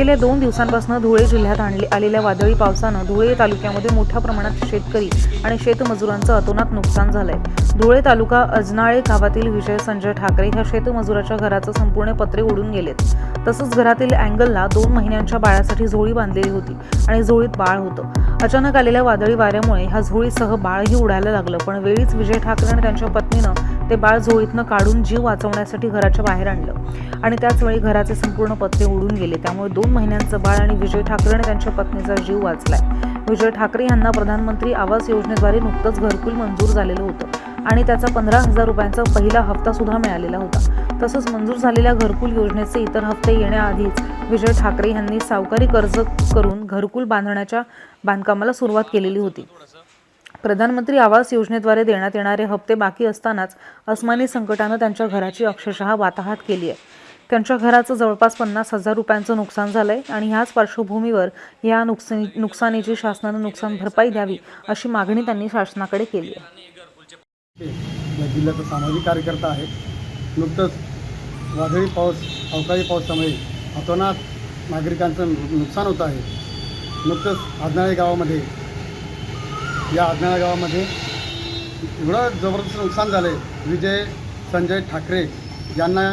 गेल्या दोन दिवसांपासून धुळे जिल्ह्यात आणले आलेल्या वादळी पावसानं धुळे तालुक्यामध्ये मोठ्या प्रमाणात शेतकरी आणि शेतमजुरांचं अतोनात नुकसान झालंय. धुळे तालुका अजनाळे गावातील विजय संजय ठाकरे ह्या शेतमजुराच्या घराचं संपूर्ण पत्रे उडून गेलेत. तसंच घरातील अँगलला दोन महिन्यांच्या बाळासाठी झोळी बांधलेली होती आणि झोळीत बाळ होतं. अचानक आलेल्या वादळी वाऱ्यामुळे ह्या झोळीसह बाळही उडायला लागलं पण वेळीच विजय ठाकरे आणि त्यांच्या पत्नीनं ते बाळ झोळीतनं काढून जीव वाचवण्यासाठी घराच्या बाहेर आणलं. आणि त्याचवेळी घराचे संपूर्ण पत्रे उडून गेले. त्यामुळे दोन महिन्यांचं बाळ आणि विजय ठाकरे आणि त्यांच्या पत्नीचा जीव वाचलाय. विजय ठाकरे यांना प्रधानमंत्री आवास योजनेद्वारे नुकतंच घरकुल मंजूर झालेलं होतं. आणि त्याचा पंधरा हजार रुपयांचा पहिला हप्ता सुद्धा मिळालेला होता. तसंच मंजूर झालेल्या घरकुल योजनेचे इतर हप्ते येण्याआधीच विजय ठाकरे यांनी सावकारी कर्ज करून घरकुल बांधण्याच्या बांधकामाला सुरुवात केलेली होती. प्रधानमंत्री आवास योजनेद्वारे देण्यात येणारे हप्ते बाकी असतानाच अस्मानी संकटानं त्यांच्या घराची अक्षरशः वाताहात केली आहे. त्यांच्या घराचं जवळपास पन्नास हजार रुपयांचं नुकसान झालंय आणि ह्याच पार्श्वभूमीवर या नुकसानी नुकसानीची शासनानं नुकसान भरपाई द्यावी अशी मागणी त्यांनी शासनाकडे केली आहे. या जिल्ह्याचा सामाजिक कार्यकर्ता आहे. नुकतंच वादळी पाऊस अवकाळी पावसामुळे अतोनात नागरिकांचं नुकसान होत आहे. नुकतंच आजनाळे गावामध्ये या आजनाळा गावामध्ये एवढं जबरदस्त नुकसान झालं आहे विजय संजय ठाकरे यांना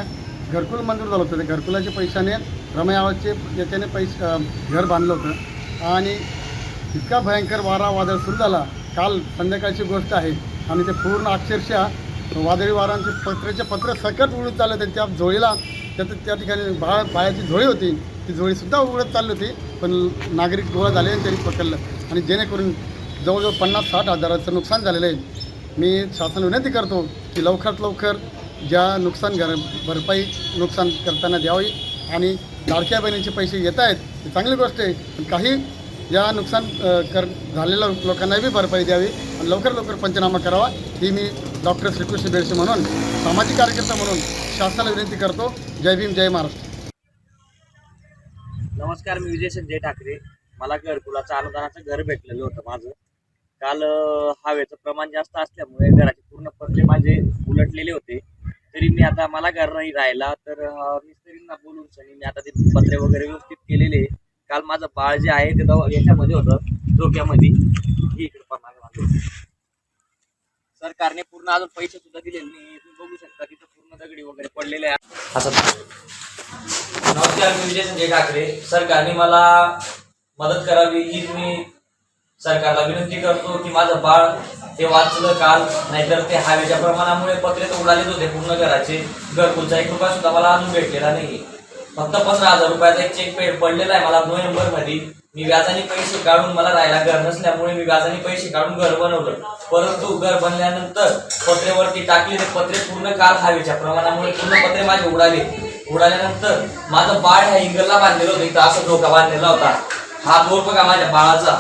घरकुल मंजूर झालं होतं. ते घरकुलाच्या पैशाने रमयावाचे याच्याने पैसे घर बांधलं होतं. आणि इतका भयंकर वारा वादळ सुरू झाला. काल संध्याकाळची गोष्ट आहे. आणि ते पूर्ण अक्षरशः वादळी वारांचे पत्र्याचे पत्र सकट उडत चालले होते. त्या झोळीला त्या त्या ठिकाणी बाळ बाळाची झोळी होती. ती झोळीसुद्धा उघडत चालली होती. पण नागरिक गोळा झाले आणि त्यांनी पकडलं. आणि जेणेकरून जवळजवळ पन्नास साठ हजाराचं नुकसान झालेलं आहे. मी शासन विनंती करतो की लवकरात लवकर ज्या नुकसान घर भरपाई नुकसान करताना द्यावी आणि लाडक्या बहिणीचे पैसे येत आहेत ही चांगली गोष्ट आहे. पण काही या नुकसान कर झालेल्या लोकांना बी भरपाई द्यावी आणि लवकर लवकर पंचनामा करावा ही मी डॉक्टर श्रीकृष्ण बेडसे म्हणून सामाजिक कार्यकर्ता म्हणून शासनाला विनंती करतो. जय भीम जय महाराष्ट्र. नमस्कार मी विजय संजय ठाकरे. मला घरकुलाचं अनुदानाचं घर भेटलेलं होतं माझं. काल हवेचं प्रमाण जास्त असल्यामुळे घराचे पूर्ण पत्रे माझे उलटलेले होते. तरी मी आता मला घर नाही राहिला तर मिस्त्रींना बोलून सनी मी आता ते पत्रे वगैरे व्यवस्थित केलेले काल माझं बाळ जे आहे ते याच्यामध्ये होतं डोक्यामध्ये इकडे पहा मागे सरकारने पूर्ण अजून पैसे सुद्धा दिलेले नाही. तुम्ही बघू शकता तिथं पूर्ण दगडी वगैरे पडलेले आहे असं नमस्कार मी विजय संजय ठाकरे सरकारने मला मदत करावी ही मी सरकारला विनंती करतो की माझं बाळ ते वाचलं काल नाहीतर ते हवेच्या प्रमाणामुळे पत्रे तर उडालेच होते पूर्ण घराचे. घरकुलचा एक रुपया सुद्धा मला अजून भेटलेला नाही फक्त पंधरा हजार रुपयाचा एक चेक पेड पडलेला आहे मला नोव्हेंबरमध्ये मी व्याजाने पैसे काढून मला राहायला घर नसल्यामुळे मी व्याजाने पैसे काढून घर बनवलं. परंतु घर बनल्यानंतर पत्रेवरती टाकले ते पत्रे पूर्ण काल हवेच्या प्रमाणामुळे पूर्ण पत्रे माझे उडाले. उडाल्यानंतर माझं बाळ ह्या इंगलला बांधलेलं होतं इथं असं धोका बांधलेला होता. हा बोर बघा माझ्या बाळाचा.